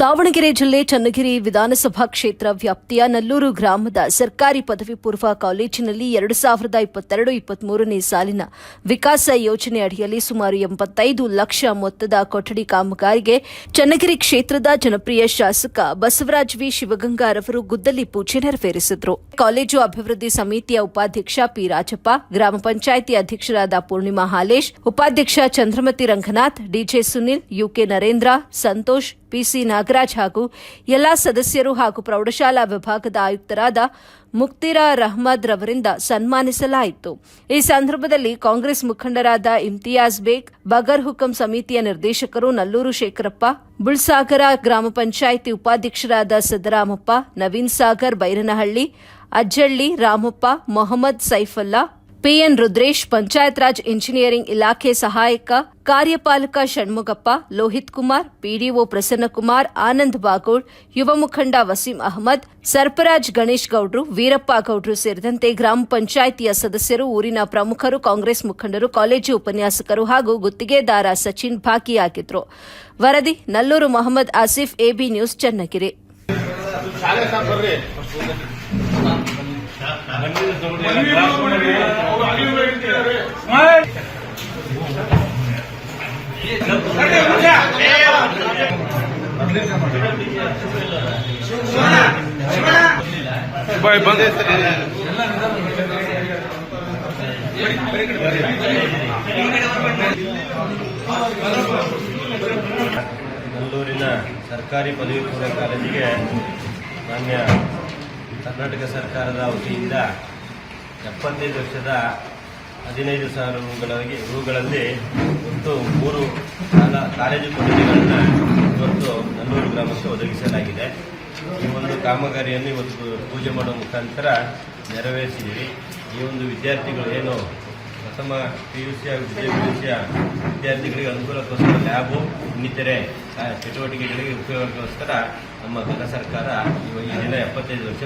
ದಾವಣಗೆರೆ ಜಿಲ್ಲೆ ಚನ್ನಗಿರಿ ವಿಧಾನಸಭಾ ಕ್ಷೇತ್ರ ವ್ಯಾಪ್ತಿಯ ನಲ್ಲೂರು ಗ್ರಾಮದ ಸರ್ಕಾರಿ ಪದವಿ ಪೂರ್ವ ಕಾಲೇಜಿನಲ್ಲಿ ಎರಡು ಸಾವಿರದ ಇಪ್ಪತ್ತೆರಡು ಇಪ್ಪತ್ಮೂರನೇ ಸಾಲಿನ ವಿಕಾಸ ಯೋಜನೆ ಅಡಿಯಲ್ಲಿ ಸುಮಾರು ಎಂಬತ್ತೈದು ಲಕ್ಷ ಮೊತ್ತದ ಕೊಠಡಿ ಕಾಮಗಾರಿಗೆ ಚನ್ನಗಿರಿ ಕ್ಷೇತ್ರದ ಜನಪ್ರಿಯ ಶಾಸಕ ಬಸವರಾಜ್ ವಿ ಶಿವಗಂಗಾರವರು ಗುದ್ದಲಿ ಪೂಜೆ ನೆರವೇರಿಸಿದರು. ಕಾಲೇಜು ಅಭಿವೃದ್ಧಿ ಸಮಿತಿಯ ಉಪಾಧ್ಯಕ್ಷ ಪಿ ರಾಜಪ್ಪ, ಗ್ರಾಮ ಪಂಚಾಯಿತಿ ಅಧ್ಯಕ್ಷರಾದ ಪೂರ್ಣಿಮಾ ಹಾಲೇಶ್, ಉಪಾಧ್ಯಕ್ಷ Chandramathi Ranganath, DJ Sunil, UK Narendra, Santosh PC Nagaraj ಹಾಗೂ ಎಲ್ಲಾ ಸದಸ್ಯರು ಹಾಗೂ ಪ್ರೌಢಶಾಲಾ ವಿಭಾಗದ ಆಯುಕ್ತರಾದ ಮುಕ್ತಿರ ರಹಮದ್ ರವರಿಂದ ಸನ್ಮಾನಿಸಲಾಯಿತು. ಈ ಸಂದರ್ಭದಲ್ಲಿ ಕಾಂಗ್ರೆಸ್ ಮುಖಂಡರಾದ ಇಮ್ತಿಯಾಜ್ ಬೇಗ್, ಬಗರ್ ಹುಕಂ ಸಮಿತಿಯ ನಿರ್ದೇಶಕರು ನಲ್ಲೂರು ಶೇಖರಪ್ಪ ಬುಳ್ಸಾಗರ ಗ್ರಾಮ ಪಂಚಾಯಿತಿ ಉಪಾಧ್ಯಕ್ಷರಾದ ಸದರಾಮಪ್ಪ ನವೀನ್ ಸಾಗರ್, ಬೈರನಹಳ್ಳಿ, ಅಜ್ಜಳ್ಳಿ, ರಾಮಪ್ಪ, ಮೊಹಮ್ಮದ್ ಸೈಫಲ್ಲಾ ಪಿಎನ್ ರುದ್ರೇಶ್ ಪಂಚಾಯತ್ ರಾಜ್ ಇಂಜಿನಿಯರಿಂಗ್ ಇಲಾಖೆ ಸಹಾಯಕ ಕಾರ್ಯಪಾಲಕ ಷಣ್ಮುಗಪ್ಪ, ಲೋಹಿತ್ ಕುಮಾರ್, ಪಿಡಿಒ ಪ್ರಸನ್ನಕುಮಾರ್, ಆನಂದ್ ಬಾಗೋಡ್ ಯುವ ಮುಖಂಡ ವಸೀಂ ಅಹಮದ್, ಸರ್ಪರಾಜ್ ಗಣೇಶ್ ಗೌಡ್ರು, ವೀರಪ್ಪ ಗೌಡ್ರು ಸೇರಿದಂತೆ ಗ್ರಾಮ ಪಂಚಾಯಿತಿಯ ಸದಸ್ಯರು, ಊರಿನ ಪ್ರಮುಖರು, ಕಾಂಗ್ರೆಸ್ ಮುಖಂಡರು, ಕಾಲೇಜು ಉಪನ್ಯಾಸಕರು ಹಾಗೂ ಗುತ್ತಿಗೆದಾರ ಸಚಿನ್ ಭಾಗಿಯಾಗಿದ್ರು. ವರದಿ, ನಲ್ಲೂರು ಮೊಹಮ್ಮದ್ ಆಸಿಫ್, ಎಬಿ ನ್ಯೂಸ್, ಚನ್ನಗಿರಿ. ಬರ್ರಿ ಬಂದೆ ನಲ್ಲೂರಿನ ಸರ್ಕಾರಿ ಪದವಿ ಪೂರ್ವ ಕಾಲೇಜಿಗೆ ಮಾನ್ಯ ಕರ್ನಾಟಕ ಸರ್ಕಾರದ ವತಿಯಿಂದ ಎಪ್ಪತ್ತೈದು ವರ್ಷದ ಹದಿನೈದು ಸಾವಿರ ರೂಗಳಿಗೆ ರೂಗಳಲ್ಲಿ ಒಟ್ಟು ಮೂರು ಶಾಲಾ ಕಾಲೇಜು ಕೊಠಡಿಗಳನ್ನು ಇವತ್ತು ನಲ್ಲೂರು ಗ್ರಾಮಕ್ಕೆ ಒದಗಿಸಲಾಗಿದೆ. ಈ ಒಂದು ಕಾಮಗಾರಿಯನ್ನು ಇವತ್ತು ಪೂಜೆ ಮಾಡುವ ಮುಖಾಂತರ ನೆರವೇರಿಸಿದ್ದೀವಿ. ಈ ಒಂದು ವಿದ್ಯಾರ್ಥಿಗಳು ಏನು ಪ್ರಥಮ ಪಿ ಯು ಸಿ ಹಾಗೂ ದ್ವಿತೀಯ ಪಿ ಯು ಸಿಯ ವಿದ್ಯಾರ್ಥಿಗಳಿಗೆ ಅನುಕೂಲಕ್ಕೋಸ್ಕರ ಲ್ಯಾಬು ಇನ್ನಿತರೆ ಚಟುವಟಿಕೆಗಳಿಗೆ ಉಪಯೋಗಕ್ಕೋಸ್ಕರ ನಮ್ಮ ಘನ ಸರ್ಕಾರ ಈ ದಿನ ಎಪ್ಪತ್ತೈದು ವರ್ಷ